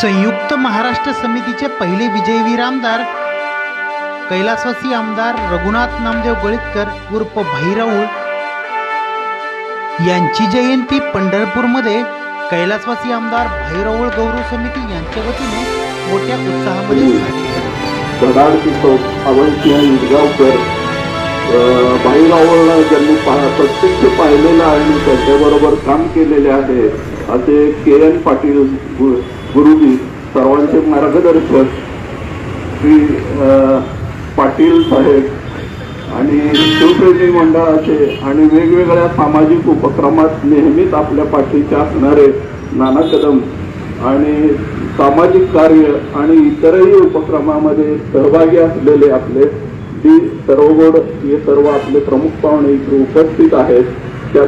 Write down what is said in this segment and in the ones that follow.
संयुक्त महाराष्ट्र समितीचे पहिले विजयवीर आमदार कैलासवासी आमदार रघुनाथ नामदेव गळीतकर उर्फ भाईराऊळ यांची जयंती पंढरपूरमध्ये कैलासवासी आमदार भाईराऊळ गौरव समिती यांच्या वतीने मोठ्या उत्साहामध्ये भाईरावळ ज्यांनी प्रत्यक्ष पाहिलेलं आहे आणि त्यांच्याबरोबर काम केलेले आहे असे के एन पाटील गुरुजी सर्वांचे मार्गदर्शक श्री पाटील साहेब आणि शिवप्रेमी मंडळाचे आणि वेगवेगळ्या सामाजिक उपक्रमात नेहमीच आपल्या पाठीचे असणारे नाना कदम आणि सामाजिक कार्य आणि इतरही उपक्रमामध्ये सहभागी असलेले आपले डी सर्वगोड हे सर्व आपले प्रमुख पाहुणे इथे उपस्थित आहेत. त्या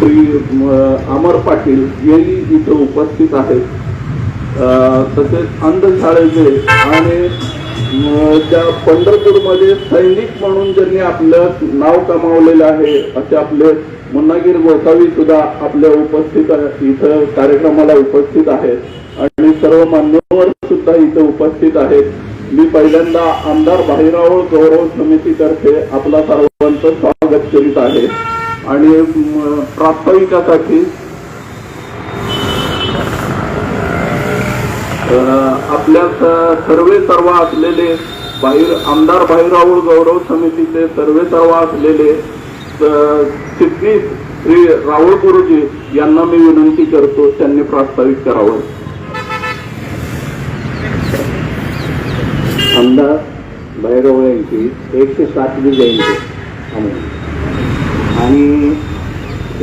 श्री अमर पाटील हेही इथं उपस्थित आहेत. तसेच अंधशाळेचे आणि त्या पंढरपूरमध्ये सैनिक म्हणून ज्यांनी आपलं नाव कमावलेलं आहे असे आपले मुन्नागीर गोसावी सुद्धा आपल्या उपस्थित इथं कार्यक्रमाला उपस्थित आहेत. आणि सर्व मान्यवर सुद्धा इथं उपस्थित आहेत. मी पहिल्यांदा आमदार भाईराव गौरव समितीतर्फे आपला सर्वांचं स्वागत करीत आहे. आणि प्रास्ताविकासाठी आपल्या सर्वे सर्व असलेले बाहेर आमदार बाहिराऊळ गौरव समितीचे सर्वे सर्व असलेले सिद्धी चिटणीस श्री राहुल गुरुजी यांना मी विनंती करतो त्यांनी प्रास्ताविक करावं. आमदार भैरव यांची एकशे सातवी जयंती. आणि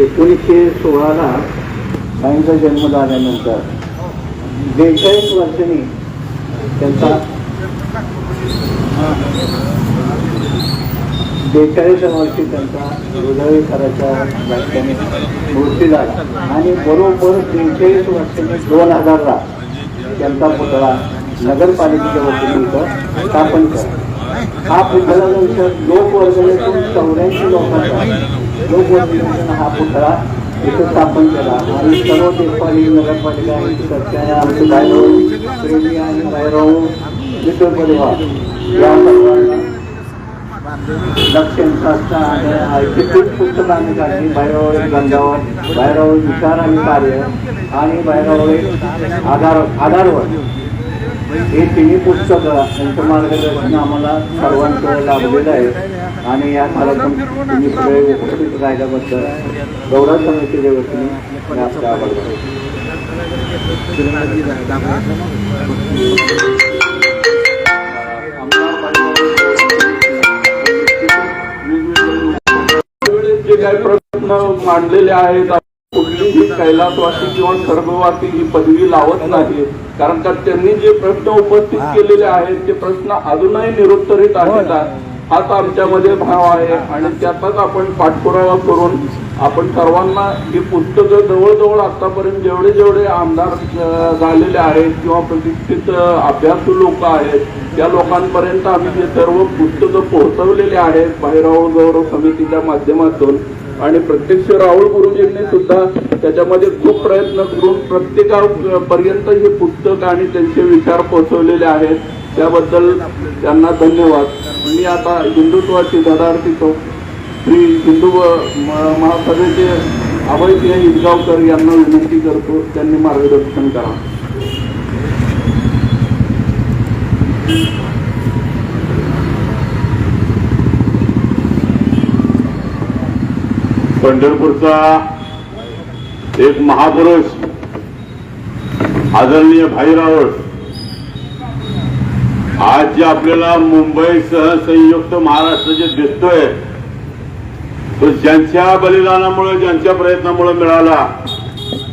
एकोणीसशे सोळाला ताईंचा जन्म झाल्यानंतर बेचाळीस वर्षांनी त्यांचा बेचाळीस वर्षी त्यांचा हृदयविकाराच्या व्याख्याने मृत्यू झाला. आणि बरोबर बेचाळीस वर्षांनी दोन हजारला त्यांचा पुतळा नगरपालिकेच्या वतीने इथं स्थापन केला. हा पुतळा विषय लोकवर्गणीतून चौऱ्याऐंशी लोकांचा लोकवर्गणीतून हा पुतळा इथे स्थापन केला आणि सर्व देशपाली नगरपालिका यांची चर्चा आमचे बायराव प्रेमी आणि बायराव मित्र परिवार या आणि कित्येक पुस्तकं आम्ही काढली बायरावळे गंगावर विचार आणि कार्य आणि बायरावळे आधार आधारवर हे तिन्ही पुस्तकं यांचं मार्गदर्शन आम्हाला सर्वांकडे लाभलेलं आहे आणि या कार्यक्रम तुम्ही सगळे उपस्थित राहिल्याबद्दल गौरव समितीच्या वतीने मी जे काही प्रश्न मांडलेले आहेत कुठलीही कैलासवासी किंवा सर्ववासी ही पदवी लावत नाही. कारण का त्यांनी जे प्रश्न उपस्थित केलेले आहेत ते प्रश्न अजूनही निरुत्तरित आहेत. हाच आमच्यामध्ये भाव आहे. आणि त्याचाच आपण पाठपुरावा करून आपण सर्वांना ही पुस्तकं जवळजवळ आतापर्यंत जेवढे जेवढे आमदार झालेले आहेत किंवा प्रतिष्ठित अभ्यासू लोक आहेत त्या लोकांपर्यंत आम्ही हे सर्व पुस्तकं पोहोचवलेले आहेत बाहेराव गौरव समितीच्या माध्यमातून. आणि प्रत्यक्ष राहुल गुरुजींनी सुद्धा त्याच्यामध्ये खूप प्रयत्न करून प्रत्येकापर्यंत हे पुस्तक आणि त्यांचे विचार पोहोचवलेले आहेत. त्याबद्दल त्यांना धन्यवाद. मी आता हिंदुत्वाची धडाडती तो. श्री हिंदू म- महासभेचे अभयसिंह हिदगावकर यांना विनंती करतो त्यांनी मार्गदर्शन करा. पंढरपूरचा एक महापुरुष आदरणीय भाई रावळ आज जे आपल्याला मुंबईसह संयुक्त महाराष्ट्र जे दिसतोय तो ज्यांच्या बलिदानामुळे ज्यांच्या प्रयत्नामुळे मिळाला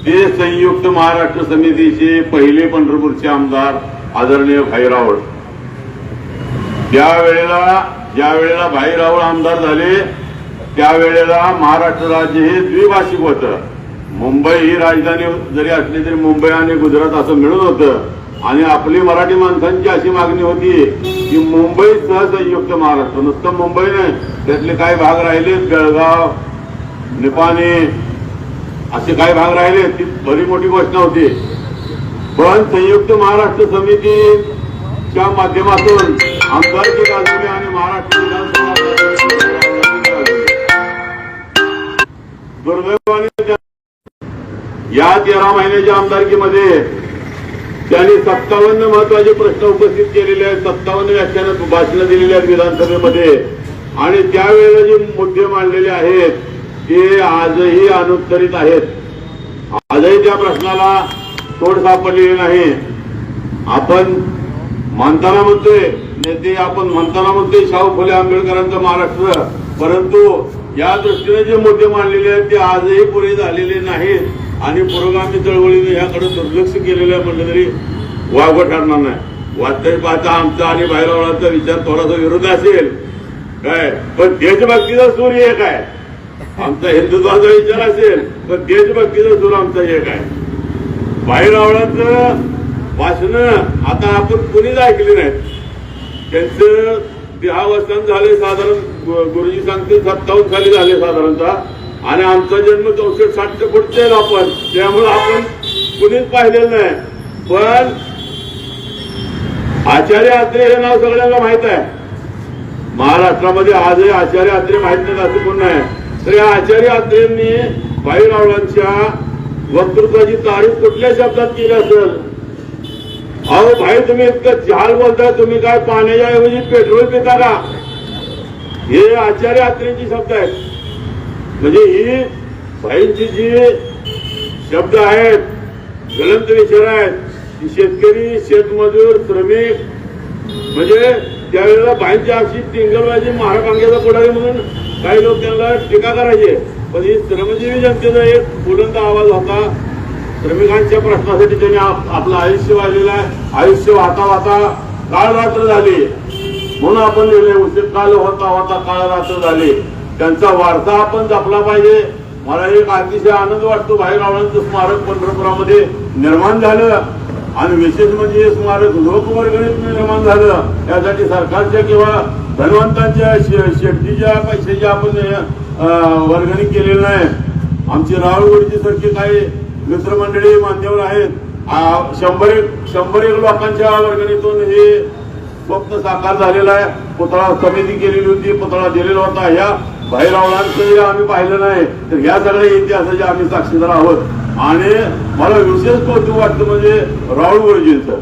ते संयुक्त महाराष्ट्र समितीचे पहिले पंढरपूरचे आमदार आदरणीय भाई रावळ. त्यावेळेला ज्या वेळेला भाई रावळ आमदार झाले त्यावेळेला महाराष्ट्र राज्य हे द्विभाषिक होतं. मुंबई ही राजधानी जरी असली तरी मुंबई आणि गुजरात असं मिळून होतं. आणि आपली मराठी माणसांची अशी मागणी होती की मुंबई सह संयुक्त महाराष्ट्र. नुसतं मुंबई नाही त्यातले काही भाग राहिले बेळगाव निपाणी असे काही भाग राहिले ती बरी मोठी घोषणा होती. पण संयुक्त महाराष्ट्र समितीच्या माध्यमातून आमदारकी गाजवली आणि महाराष्ट्र विधानसभा दुर्दैवाने या तेरा महिन्याच्या आमदारकीमध्ये त्यांनी सत्तावन्न महत्त्वाचे प्रश्न उपस्थित केलेले आहेत सत्तावन्न व्याख्यानात भाषणं दिलेली आहेत विधानसभेमध्ये. आणि त्यावेळेला जे मुद्दे मांडलेले आहेत ते आजही अनुत्तरित आहेत. आजही त्या प्रश्नाला तोड सापडलेली नाही. आपण म्हणताना म्हणतोय नेते आपण म्हणताना म्हणतोय शाहू फुले आंबेडकरांचं महाराष्ट्र. परंतु या दृष्टीने जे मुद्दे मांडलेले आहेत ते आजही पुरे झालेले नाहीत. आणि पुरोगामी चळवळीने याकडे दुर्लक्ष केलेलं आहे म्हटलं तरी वावगं ठरणार नाही. वास्तविक पाहता आमचा आणि बाहेरवाळाचा विचार थोडासा विरोध असेल. काय? पण देशभक्तीचा सूर एक आहे. आमचा हिंदुत्वाचा विचार असेल पण देशभक्तीचा सूर आमचा एक आहे. बाहेरवाळाचं भाषण आता आपण कुणीच ऐकली नाहीत. त्यांचं देहावस्थान झाले साधारण गुरुजी सांगते सत्तावन्न साली झाले साधारणतः. आणि आमचा जन्म चौसष्ट साठ पुढचे आपण. त्यामुळे आपण कुणीच पाहिलेलं नाही. पण आचार्य आत्रे हे नाव सगळ्यांना माहीत आहे. महाराष्ट्रामध्ये आजही आचार्य आत्रे माहीत नाही असं कोण नाही. तर या आचार्य आत्रेंनी भाईरावळांच्या वक्तृत्वाची तारीफ कुठल्या शब्दात केली असेल? अहो भाई तुम्ही इतकं जाल बोलताय तुम्ही काय पाण्याच्या ऐवजी पेट्रोल पिता का? हे आचार्य आत्रेंची शब्द आहेत. म्हणजे ही भाईंची जी शब्द आहेत गलंत विचार आहेत ती शेतकरी शेतमजूर श्रमिक म्हणजे त्यावेळेला बाईंची अशी टिंगलबाजी महाराकांग्याचा पुढारी म्हणून काही लोक त्यांना टीका करायचे. पण ही श्रमजीवी जनतेचा एक बुलंद आवाज होता. श्रमिकांच्या प्रश्नासाठी त्यांनी आपलं आयुष्य वाढलेलं आहे. आयुष्य वाहता वाहता काळ रात्र झाली. म्हणून आपण लिहिले उशीर काल होता होता काळ रात्र झाली. त्यांचा वारसा आपण जपला पाहिजे. मला एक अतिशय आनंद वाटतो बाहेर स्मारक पंढरपुरामध्ये निर्माण झालं. आणि विशेष म्हणजे हे स्मारक लोकवर्गणीत निर्माण झालं. यासाठी सरकारच्या किंवा धनवंतांच्या शे- शेट्टीच्या पैशाची आपण वर्गणी केलेली नाही. आमची राहुलगडची सारखी काही मित्रमंडळी मान्यवर आहेत. शंभर एक शंभर एक लोकांच्या वर्गणीतून हे स्वप्न साकार झालेलं आहे. पुतळा समिती केलेली होती पुतळा दिलेला होता. ह्या भाईरावळांचं आम्ही पाहिलं नाही. तर ह्या सगळ्या इतिहासाचे आम्ही साक्षीदार आहोत. आणि मला विशेष कौतुक वाटतं म्हणजे राहुल गुरुजींचं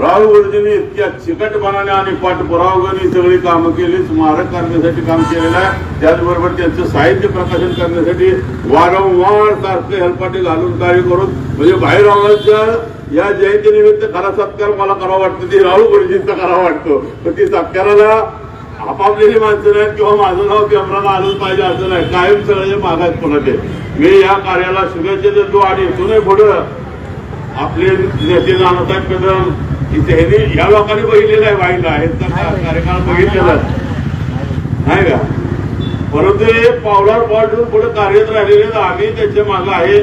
राहुल गुरुजींनी इतक्या चिकटपणाने आणि पाठपुरावगाने सगळी कामं केली स्मारक करण्यासाठी काम केलेलं आहे. त्याचबरोबर त्यांचं साहित्य प्रकाशन करण्यासाठी वारंवार सारखं हेलपाटे घालून कार्य करून म्हणजे बाहेर या जयंतीनिमित्त खरा सत्कार मला करावा वाटतो. ती राहुल गुरुजींचा करावा वाटतो. पण ती सत्काराला आपापलेली माणसं नाहीत किंवा माझं नाव कॅमेराला आलंच पाहिजे असं नाही. कायम सगळे मागायत पुन्हा ते मी या कार्याला शुभेच्छा देतो आणि इथूनही पुढं आपले नेते नानासाहेब कदम इथे ह्यांनी या लोकांनी बघितलेलं आहे वाईला ह्यांचा का- कार्यकाळ बघितलेला आहे. नाही का? परंतु हे पावलावर ठेवून पुढे कार्यरत राहिलेले आहेत. आम्ही त्याच्यामागे आहे.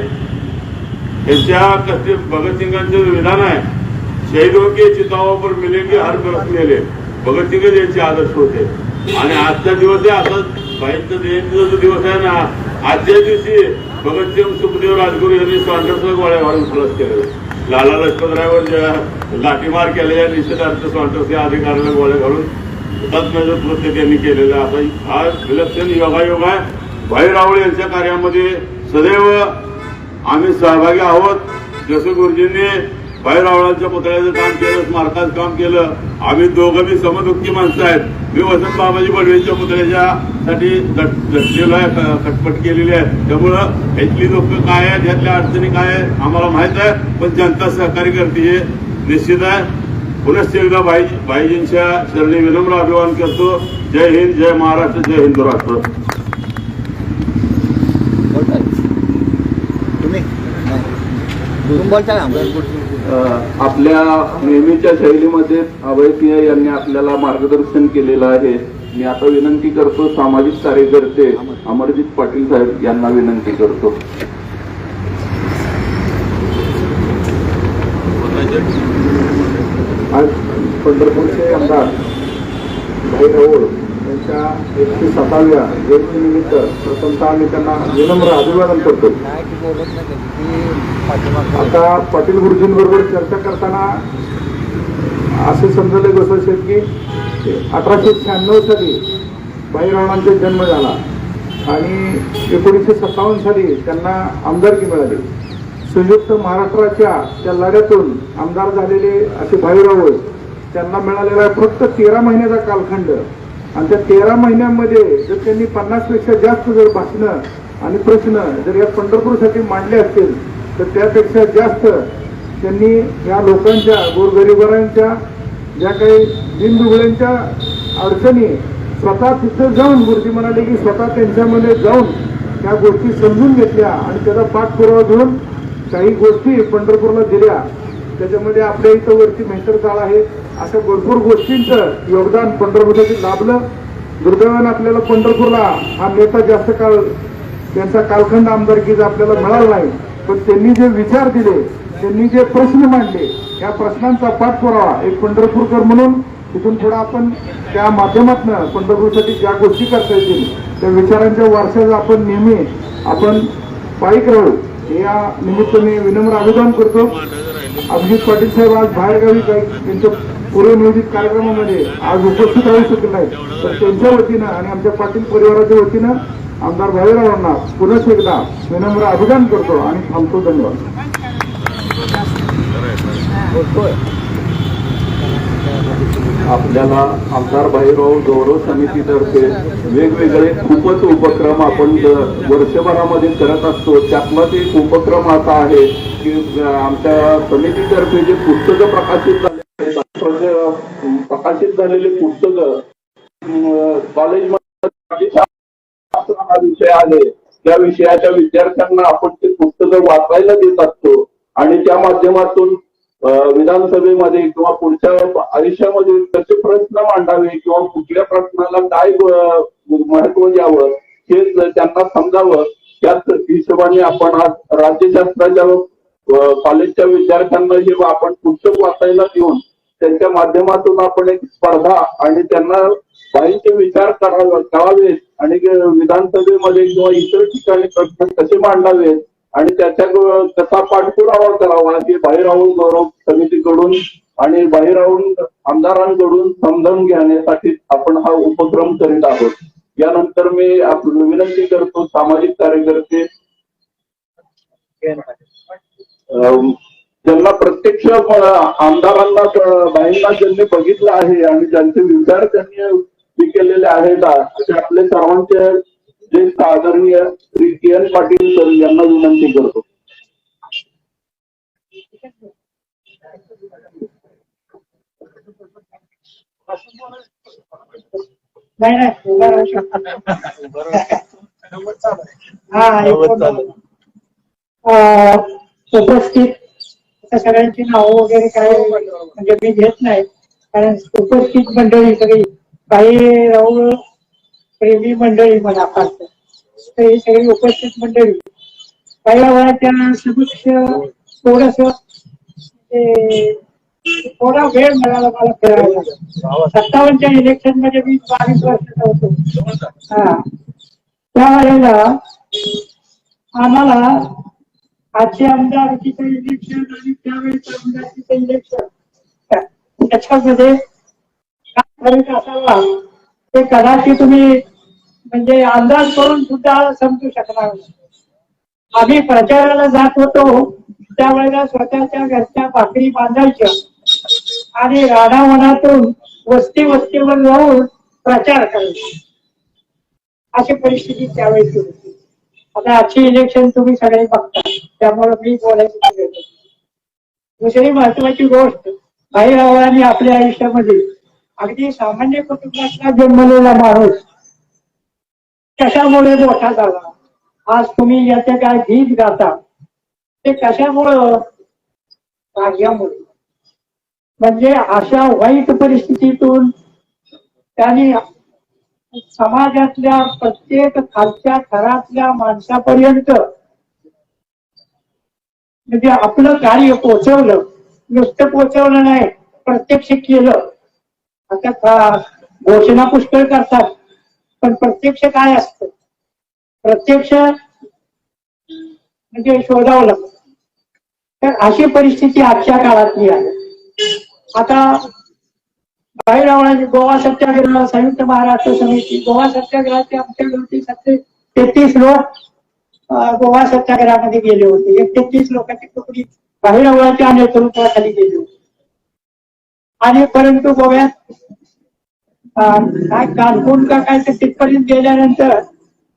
त्यांच्या कसे भगतसिंगांचं विधान आहे. शहीदों के चिताओं पर मिलेंगे हर बरस मेले. भगतसिंग यांचे आदर्श होते. आणि आजचा दिवस आहे आता बाईंचा जयंतीचा जो दिवस आहे ना आजच्या दिवशी भगतसिंग सुखदेव राजगुरू यांनी स्वातंत्र्य गोळ्या घालून खुलास केले लाला लजपतरायवर ज्या लाठीमार केलेल्या निषेधार्थ स्वातंत्र्य अधिकाऱ्याला गोळ्या घालून हुतात्म्याचं कृत्य त्यांनी केलेलं. आहे आता हा विलक्षण योगायोग आहे. भाई रावळ यांच्या कार्यामध्ये सदैव आम्ही सहभागी आहोत. जसं गुरुजींनी रावळांच्या पुतळ्याचं काम केलं स्मारकाचं काम केलं. आम्ही दोघं मी समदुःखी माणसं आहेत. मी वसंत बाबाजी बडवेंच्या पुतळ्याच्या साठी घटलेलो आहे खटपट केलेली आहे. त्यामुळं इथली लोक काय आहेत यातल्या अडचणी काय आहेत आम्हाला माहीत आहे. पण जनता सहकार्य करते हे निश्चित आहे. पुनश्च एकदा भाई भाईजींच्या शरणी विनम्र अभिवादन करतो. जय हिंद जय महाराष्ट्र जय हिंदू राष्ट्र. तुम्ही? बोलता ना? आपल्या नेहमीच्या शैलीमध्ये अभयसिंह यांनी आपल्याला मार्गदर्शन केलेलं आहे. मी आता विनंती करतो सामाजिक कार्यकर्ते अमरजित पाटील साहेब यांना विनंती करतो. आज पंढरपूरचे आमदार भाई राऊळ यांच्या एकशे सताव्या जयंतीनिमित्त प्रथमतः आम्ही त्यांना विनम्र अभिवादन करतो. आता पाटील गुरुजींबरोबर चर्चा करताना असे समजले बसत असेल की अठराशे शहाण्णव साली भाईरावणांचा जन्म झाला आणि एकोणीसशे सत्तावन्न साली त्यांना आमदारकी मिळाली. संयुक्त महाराष्ट्राच्या त्या लढ्यातून आमदार झालेले असे भाईराव त्यांना मिळालेला आहे फक्त तेरा महिन्याचा कालखंड आणि त्या तेरा महिन्यांमध्ये जर त्यांनी पन्नासपेक्षा जास्त जर भाषणं आणि प्रश्न जर या पंढरपूरसाठी मांडले असतील तर त्यापेक्षा जास्त त्यांनी या लोकांच्या गोरगरिबांच्या ज्या काही दिनदुबळ्यांच्या अडचणी स्वतः तिथं जाऊन गुरुजी म्हणाले की स्वतः त्यांच्यामध्ये जाऊन त्या गोष्टी समजून घेतल्या आणि त्याचा पाठपुरावा घेऊन काही गोष्टी पंढरपूरला दिल्या. त्याच्यामध्ये आपल्या इथं वरती मेहतर काळ आहे. अशा भरपूर गोष्टींचं योगदान पंढरपूरसाठी लाभलं. दुर्दैवानं आपल्याला पंढरपूरला हा नेता जास्त काळ त्यांचा कालखंड आमदारकीचा आपल्याला मिळाला नाही. पण त्यांनी जे विचार दिले त्यांनी जे प्रश्न मांडले या प्रश्नांचा पाठपुरावा एक पंढरपूरकर म्हणून तिथून थोडा आपण त्या माध्यमातून पंढरपूरसाठी ज्या गोष्टी करता येतील त्या विचारांच्या वारशाचा आपण नेहमी आपण पायीक राहू. या या निमित्ताने विनम्र आवेदन करतो. अभिजित पाटील साहेब आज बाहेरगावी काही त्यांच्या पूर्वनियोजित कार्यक्रमामध्ये आज उपस्थित राहू शकले नाही तर त्यांच्या वतीनं आणि आमच्या पाटील परिवाराच्या वतीनं आमदार भाईरावांना पुनश एकदा विनम्र अभिवादन करतो आणि थांबतो. धन्यवाद. आपल्याला आमदार भाईराव गौरव समितीतर्फे वेगवेगळे खूपच उपक्रम आपण वर्षभरामध्ये करत असतो. त्यातलाच एक उपक्रम असा आहे की आमच्या समितीतर्फे जे पुस्तकं प्रकाशित प्रकाशित झालेले पुस्तकं कॉलेजमध्ये हा विषय आहे. त्या विषयाच्या विद्यार्थ्यांना आपण ते पुस्तकं वाचायला देत असतो. आणि त्या माध्यमातून विधानसभेमध्ये किंवा पुढच्या आयुष्यामध्ये कसे प्रश्न मांडावे किंवा कुठल्या प्रश्नाला काय महत्त्व द्यावं हे त्यांना समजावं. त्याच हिशोबाने आपण आज राज्यशास्त्राच्या कॉलेजच्या विद्यार्थ्यांना हे आपण पुस्तक वाचायला देऊन त्यांच्या माध्यमातून आपण एक स्पर्धा आणि त्यांना काहींचे विचार करावे करावेत आणि विधानसभेमध्ये किंवा इतर ठिकाणी प्रश्न कसे मांडावेत आणि त्याच्या कसा पाठपुरावा करावा हे बाहेराहून गौरव समितीकडून आणि बाहेराहून आमदारांकडून समजावून घेण्यासाठी आपण हा उपक्रम करीत आहोत. यानंतर मी विनंती करतो सामाजिक कार्यकर्ते ज्यांना प्रत्यक्ष आमदारांना बाईंना ज्यांनी बघितलं आहे आणि ज्यांचे विचार त्यांनी हे केलेले आहेत असे आपले सर्वांचे जे आदरणीय Shri K N Patil sir यांना विनंती करतो. नाही नाही हा उपस्थित आता सगळ्यांची नावं वगैरे काय म्हणजे मी घेत नाही. कारण उपस्थित मंडळी सगळी. काही राहुल प्रेमी मंडळी मला फार तर. ही सगळी उपस्थित मंडळी. काही वयाच्या समक्ष थोडस म्हणजे थोडा वेळ मिळाला मला फिरायला. सत्तावन्नच्या इलेक्शनमध्ये मी बावीस वर्षाचा होतो. हा. त्यावेळेला आम्हाला आजचे आमदारकीचं इलेक्शन आणि त्यावेळेस आमदारकीचं इलेक्शन त्याच्यामध्ये काय फरक असावा? ते कदाचित तुम्ही म्हणजे अंदाज करून सुद्धा समजू शकणार नाही. आम्ही प्रचाराला जात होतो. त्यावेळेला स्वतःच्या घरच्या भाकरी बांधायच्या. आणि राणावनातून वस्ती वस्तीवर जाऊन प्रचार करायचा. अशी परिस्थिती त्यावेळेस होती. आता आजची इलेक्शन तुम्ही सगळे बघता. त्यामुळे मी बोलायची दुसरी म्हणजे महत्वाची गोष्ट भाईरावांनी आपल्या आयुष्यामध्ये अगदी सामान्य कुटुंबातला जन्मलेला माणूस कशामुळे मोठा झाला? आज तुम्ही याचे काय गीत गाता? ते कशामुळं? कार्यामुळे. म्हणजे अशा वाईट परिस्थितीतून त्यांनी समाजातल्या प्रत्येक खालच्या थरातल्या माणसापर्यंत म्हणजे आपलं कार्य पोचवलं नुसतं पोचवलं नाही प्रत्यक्ष केलं. आता घोषणा पुष्कळ करतात पण प्रत्यक्ष काय असतं? प्रत्यक्ष म्हणजे शोधावं लागतं. तर अशी परिस्थिती आजच्या काळातली आहे. आता बाहेर गोवा सत्याग्रह संयुक्त महाराष्ट्र समिती गोवा सत्याग्रहाचे आमच्या गावचे सत्ते तेहतीस लोक गोवा सत्याग्रहामध्ये गेले होते. एक तेहतीस लोकांची तुकडी बाहेर नेतृत्वाखाली गेली होती. आणि परंतु गोव्यात काय कानपूर का काय ते तिथपर्यंत गेल्यानंतर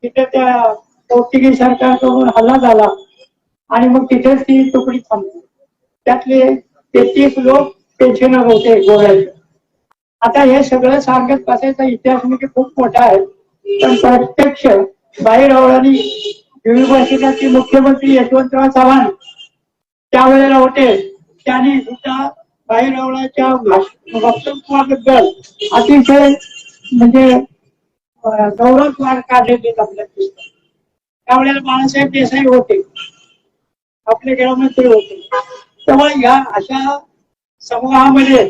तिथे त्या पोर्तुगीज सरकारकडून हल्ला झाला आणि मग तिथेच ती तुकडी थांबली. त्यातले तेहतीस लोक पेन्शनर होते गोव्याचे आता हे सगळं सांगत बसायचा इतिहास म्हणजे खूप मोठा आहे. पण प्रत्यक्ष बाहेर आवळानी युनिव्हर्सिटीचे मुख्यमंत्री यशवंतराव चव्हाण त्यावेळेला होते. त्यांनी सुद्धा भाईरावळाच्या वक्तृत्वाबद्दल अतिशय म्हणजे गौरव गौरवस्वार काढलेले आपल्या दिसतात त्यावेळेला बाळासाहेब देसाई होते. आपले गृहमंत्री होते. तेव्हा या अशा समूहामध्ये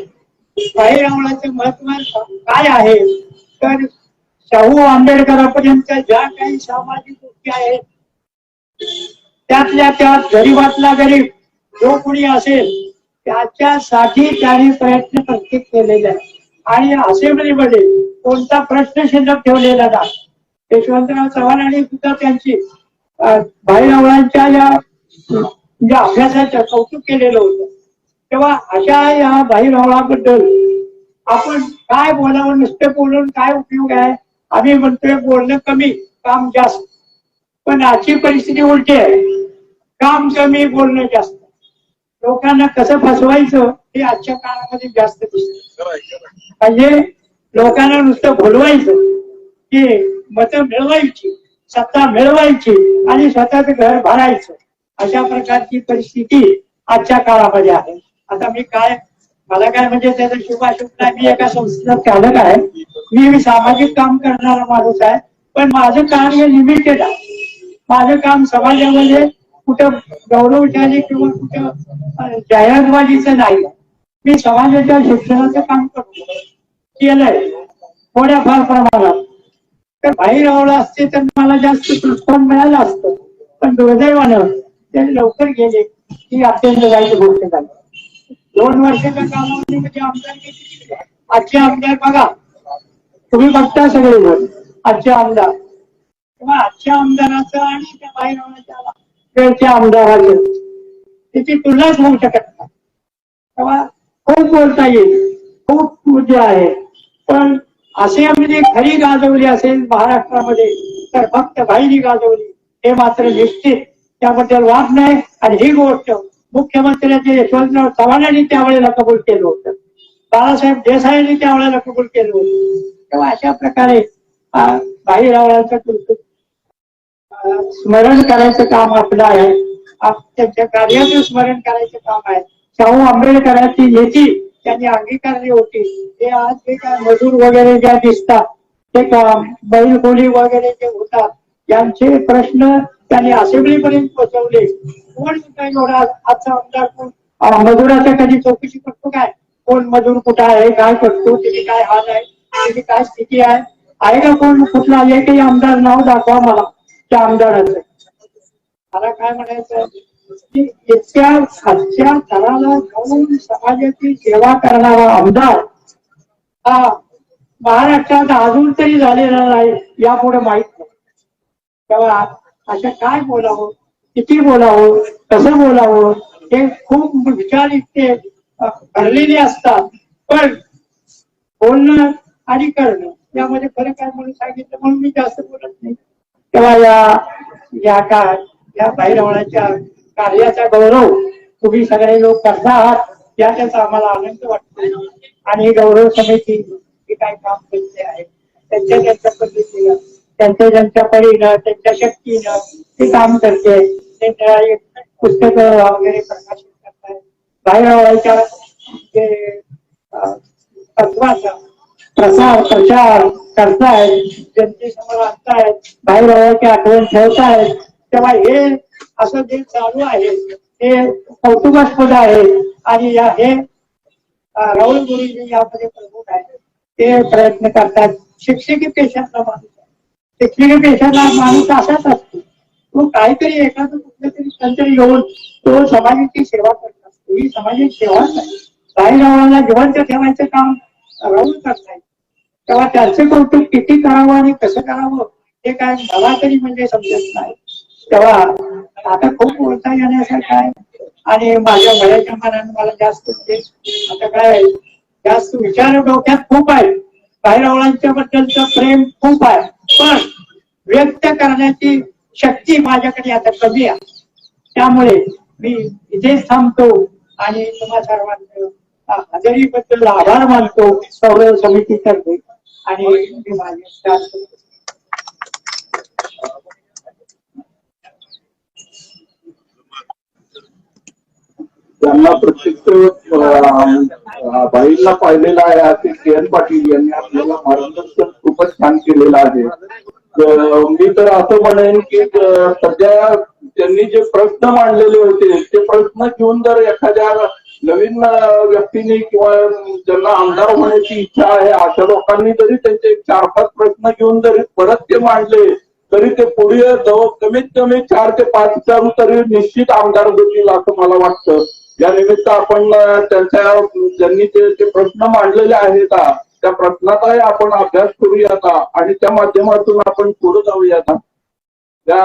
बाहेर महत्त्व काय आहे? तर शाहू आंबेडकरापर्यंत ज्या काही सामाजिक गोष्टी आहेत त्यातल्या त्यात गरीबातला गरीब जो कोणी असेल त्याच्यासाठी त्यांनी प्रयत्न प्रत्येक केलेले आहे आणि असेंब्लीमध्ये कोणता प्रश्न शिल्लक ठेवलेला नाही. यशवंतराव चव्हाणांनी सुद्धा त्यांची भाईरावळांच्या या म्हणजे अभ्यासाचं कौतुक केलेलं होतं. तेव्हा अशा या भाईरावळाबद्दल आपण काय बोलावं नुसतं बोलून काय उपयोग आहे? आम्ही म्हणतोय बोलणं कमी काम जास्त. पण आजची परिस्थिती उलटी आहे. काम कमी बोलणं जास्त. लोकांना कसं फसवायचं हे आजच्या काळामध्ये जास्त दिसत. म्हणजे लोकांना नुसतं बोलवायचं की मतं मिळवायची सत्ता मिळवायची आणि स्वतःच घर भरायचं. अशा प्रकारची परिस्थिती आजच्या काळामध्ये आहे. आता मी काय मला काय म्हणजे त्याचा शुभाशुभ नाही मी एका संस्थेचा चालक आहे. मी सामाजिक काम करणारा माणूस आहे. पण माझं कार्य लिमिटेड आहे. माझं काम समाजामध्ये कुठं गौरवशाली किंवा कुठं अं, नाही. मी समाजाच्या शिक्षणाचं काम करतो. केलंय. थोड्याफार प्रमाणात. तर बाहेर आवडलं असते तर मला जास्त प्रोत्साहन मिळालं असतं. पण दुर्दैवानं ते लवकर गेले. ही अत्यंत वाईट गोष्ट झाली. दोन वर्षाच्या कालावधीमध्ये आमदार आजचे आमदार बघा. तुम्ही बघता सगळे जण आजचे आमदार. तेव्हा आजच्या आमदाराचं आणि त्या बाहेरच्या आमदाराचं त्याची तुलनाच होऊ शकत नाही. तेव्हा खूप बोलता येईल खूप मुद्दे आहे. पण असे म्हणजे खरी गाजवली असेल महाराष्ट्रामध्ये तर फक्त भाईनी गाजवली हे मात्र निश्चित. त्याबद्दल वाद नाही. आणि ही गोष्ट मुख्यमंत्र्याचे यशवंतराव चव्हाणांनी त्यावेळेला कबूल केलं होतं. बाळासाहेब देसाईंनी त्यावेळेला कबूल केलं होतं. तेव्हा अशा प्रकारे भाईरावांचं कौतुक स्मरण करायचं काम आपलं आहे. त्यांच्या कार्याचं स्मरण करायचं काम आहे. शाहू आंबेडकरांची नीती त्यांनी अंगीकारली होती. ते आज जे काय मजूर वगैरे ज्या दिसतात ते का- बैलबोली वगैरे जे होतात यांचे प्रश्न त्यांनी असेंब्लीपर्यंत पोहोचवले कोण सुद्धा एवढा आजचा आमदार कोण? मजुराच्या कधी चौकशी करतो काय? कोण मजूर कुठं आहे? काय करतो? तिथे काय हाल आहे? त्याची काय स्थिती आहे? आहे का कोण कुठला एकही आमदार नाव दाखवा मला. त्या आमदाराचं. मला काय म्हणायचं की इतक्या खालच्या थराला जाऊन समाजाची सेवा करणारा आमदार हा महाराष्ट्रात अजून तरी झालेला नाही यापुढे माहीत नाही. तेव्हा असं काय बोलावं? किती बोलावं? कसं बोलावं? हे खूप विचार इतके भरलेले असतात. पण बोलणं आणि करणं यामध्ये फरक आहे म्हणून सांगितलं म्हणून मी जास्त बोलत नाही. तेव्हा या या का या बाहेरवण्याच्या कार्याचा गौरव तुम्ही सगळे लोक करता आहात याच्याचा आम्हाला आनंद वाटतो आणि गौरव समिती जी काही काम करते आहे त्यांच्या त्यांच्या पद्धतीनं त्यांच्या त्यांच्या परीनं त्यांच्या शक्तीनं ते काम करते. त्यांच्या पुस्तक वगैरे प्रकाशित करताय. बाहेरच्या जे तत्वाचा प्रसार प्रचार करतायत जनतेसमोर आणतायत भाईभावाची आठवण ठेवतायत तेव्हा हे असं जे चालू आहे ते कौतुकास्पद आहे. आणि या हे राहुल गुरुजी यामध्ये प्रमुख आहेत. ते प्रयत्न करतात. शिक्षकी पेशातला माणूस आहे. शिक्षकी पेशातला माणूस असाच असतो. तो काहीतरी एखादं कुठलं तरी तंत्र येऊन तो समाजाची सेवा करत असतो. ही सामाजिक सेवा नाही. बाहेर जिवंत ठेवायचं काम राहुल करतायत. तेव्हा त्याचे कौतुक किती करावं आणि कसं करावं हे काय मला तरी म्हणजे समजत नाही. तेव्हा आता खूप बोलता येण्यासारखं आहे. आणि माझ्या वयाच्या मानाने मला जास्त म्हणजे आता काय जास्त विचार डोक्यात खूप आहे बाहेरवळांच्या बद्दलचं प्रेम खूप आहे. पण व्यक्त करण्याची शक्ती माझ्याकडे आता कमी आहे. त्यामुळे मी इथेच थांबतो आणि तुम्हा सर्वांचं हजेरीबद्दल आभार मानतो. सौर समितीतर्फे. आणि त्यांना प्रत्यक्ष बाईंना पाहिलेला आहे असे के एन पाटील यांनी आपल्याला मार्गदर्शन खूपच छान केलेलं आहे. मी तर असं म्हणेन की सध्या त्यांनी जे प्रश्न मांडलेले होते ते प्रश्न घेऊन जर एखाद्या नवीन व्यक्तीने किंवा ज्यांना आमदार होण्याची इच्छा आहे अशा लोकांनी जरी त्यांचे चार पाच प्रश्न घेऊन जरी परत ते मांडले तरी ते पुढे जवळ कमीत कमी चार ते पाच विचारू तरी निश्चित आमदार होतील असं मला वाटतं. या निमित्त आपण त्यांच्या ज्यांनी ते ते प्रश्न मांडलेले आहेत त्या प्रश्नाचाही आपण अभ्यास करूयात आणि त्या माध्यमातून आपण पुढे जाऊयात. त्या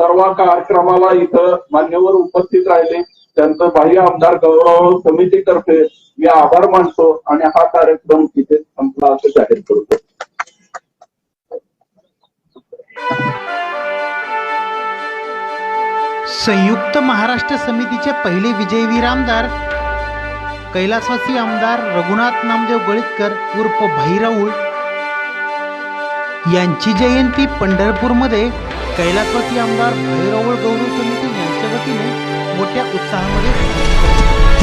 सर्व कार्यक्रमाला इथं मान्यवर उपस्थित राहिले. त्यांचं बाह्य आमदार गौरव समितीतर्फे मी आभार मानतो आणि हा कार्यक्रम तिथे संपला असं जाहीर करतो. संयुक्त महाराष्ट्र समितीचे पहिले विजयवीर आमदार कैलासवासी आमदार रघुनाथ नामदेव गळीतकर उर्फ भाईराऊळ यांची जयंती पंढरपूरमध्ये कैलासवासी आमदार भैरवळ गौरव समिती यांच्या वतीने मोठ्या उत्साहामध्ये